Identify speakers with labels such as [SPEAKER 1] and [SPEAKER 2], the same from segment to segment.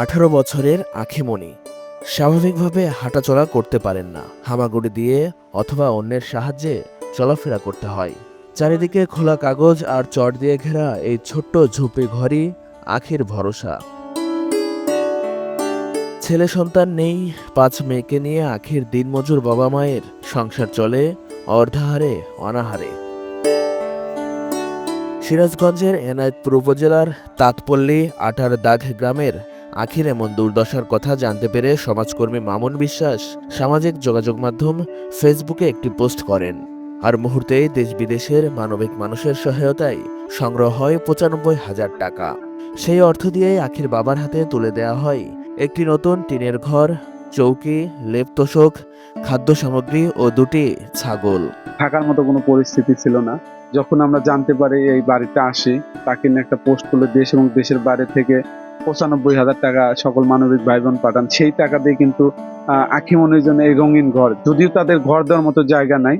[SPEAKER 1] আঠারো বছরের আখিমণি। স্বাভাবিকভাবে হাঁটাচলা করতে পারেন না। হামাগুড়ি দিয়ে অথবা অন্যের সাহায্যে চলাফেরা করতে হয়। চারিদিকে খোলা কাগজ আর চট দিয়ে ঘেরা এই ছোট্ট ঝুপড়ি ঘরই আখির ভরসা। ছেলে সন্তান নেই, পাঁচ মেয়েকে নিয়ে আখির দিনমজুর বাবা মায়ের সংসার চলে অর্ধাহারে, অনাহারে। সিরাজগঞ্জের এনায়েতপুর উপজেলার তাঁতপল্লী আটার দাগ গ্রামের আখির এমন দুর্দশার কথা জানতে পেরে সমাজকর্মী মামুন বিশ্বাস সামাজিক যোগাযোগ মাধ্যম ফেসবুকে একটি পোস্ট করেন। আর মুহূর্তেই দেশ বিদেশের মানবিক মানুষের সহায়তায় সংগ্রহ হয় পঁচানব্বই হাজার টাকা। সেই অর্থ দিয়ে আখির বাবার হাতে তুলে দেওয়া হয় একটি নতুন টিনের ঘর, চৌকি লেপ তোষক খাদ্য সামগ্রী ও দুটি ছাগল।
[SPEAKER 2] থাকার মতো কোনো পরিস্থিতি ছিল না। যখন আমরা জানতে পারি এই বাড়িতে আসি, তাকে নিয়ে একটা পোস্ট করলে দেশ এবং দেশের বাইরে থেকে পঁচানব্বই হাজার টাকা সকল মানবিক ভাই বোন পাঠান। সেই টাকা দিয়ে কিন্তু আখিমনির জন্য এই রঙিন ঘর, যদিও তাদের ঘর দেওয়ার মতো জায়গা নাই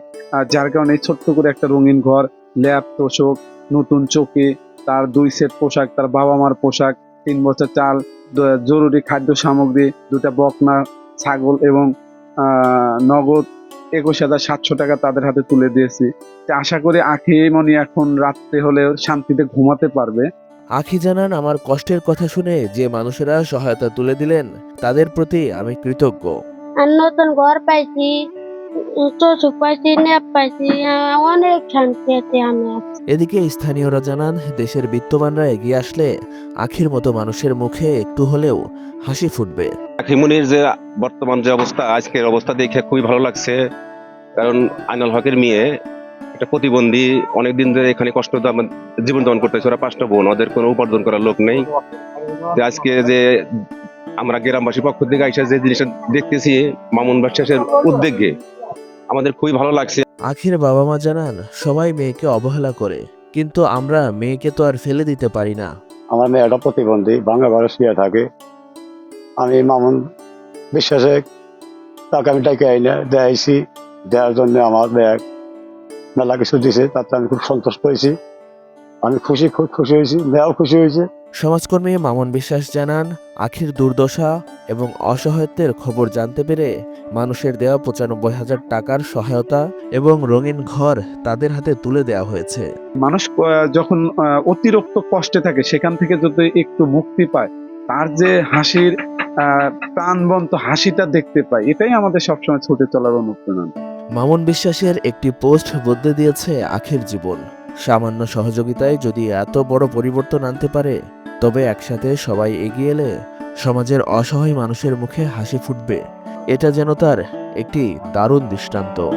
[SPEAKER 2] যার কারণে ছোট্ট করে একটা রঙিন ঘর ল্যাপ তোষক, নতুন চোখে তার দুই সেট পোশাক, তার বাবা মার পোশাক, তিন বছর চাল জরুরি খাদ্য সামগ্রী, দুটা বকনা, ছাগল এবং নগদ একুশ হাজার সাতশো টাকা তাদের হাতে তুলে দিয়েছি। আশা করি আখি মনি এখন রাত্রে হলেও শান্তিতে ঘুমাতে পারবে।
[SPEAKER 1] আখি জানান আমার কষ্টের কথা শুনে যে মানুষেরা সহায়তা তুলে দিলেন তাদের প্রতি আমি কৃতজ্ঞ।
[SPEAKER 3] আর নতুন ঘর পাইছি নেপ আমি
[SPEAKER 1] এদিকে স্থানীয়রা জানান দেশের বিত্তবানরা এগিয়ে আসলে আখির মতো মানুষের মুখে একটু হলেও হাসি ফুটবে।
[SPEAKER 4] আখিমনির যে বর্তমান যে অবস্থা আজকের অবস্থা দেখে খুবই ভালো লাগছে। কারণ আইনাল হকের মেয়ে একটা প্রতিবন্ধী অনেকদিন ধরে এখানে কষ্ট জীবন যাপন করতেছে। ওরা পাঁচটা বোন ওদের কোনো উপার্জন করার লোক নেই। আজকে যে আমরা গ্রামবাসীর পক্ষ থেকে আইসা যে জিনিসটা দেখতেছি মামুন বিশ্বাসের উদ্যোগে আমাদের খুবই ভালো লাগছে।
[SPEAKER 1] আখির বাবা মা জানান সবাই মেয়েকে অবহেলা করে কিন্তু আমরা মেয়েকে তো আর ফেলে দিতে পারি না।
[SPEAKER 5] আমার মেয়েটা প্রতিবন্ধী বাংলা শুয়ে থাকে। আমি মামুন বিশ্বাসে তাকে আমি ডাকে আইনে দেয়াইছি দেওয়ার জন্য আমার ব্যাগ মেলা কিছু দিছে তাতে আমি খুব সন্তোষ পেয়েছি আমি খুশি খুব খুশি হয়েছি মেয়েও খুশি হয়েছে।
[SPEAKER 1] সমাজকর্মী মামুন বিশ্বাস জানান আখির দুর্দশা এবং অসহায়ত্বের খবর জানতে পেরে মানুষের দেওয়া পঁচানব্বই হাজার টাকার সহায়তা এবং রঙিন ঘর তাদের হাতে তুলে দেওয়া হয়েছে।
[SPEAKER 2] মানুষ যখন আহ, অতিরিক্ত কষ্টে থাকে সেখান থেকে যদি একটু মুক্তি পায় তার যে হাসির আহ, প্রাণবন্ত হাসিটা দেখতে পায় এটাই আমাদের সবসময় ছুটে চলার অনুপ্রেরণা।
[SPEAKER 1] মামুন বিশ্বাসের একটি পোস্ট বদলে দিয়েছে আখের জীবন। সামান্য সহযোগিতায় যদি এত বড় পরিবর্তন আনতে পারে, তবে একসাথে সবাই এগিয়ে এলে সমাজের অসহায় মানুষের মুখে হাসি ফুটবে। এটা যেন তার একটি দারুণ দৃষ্টান্ত।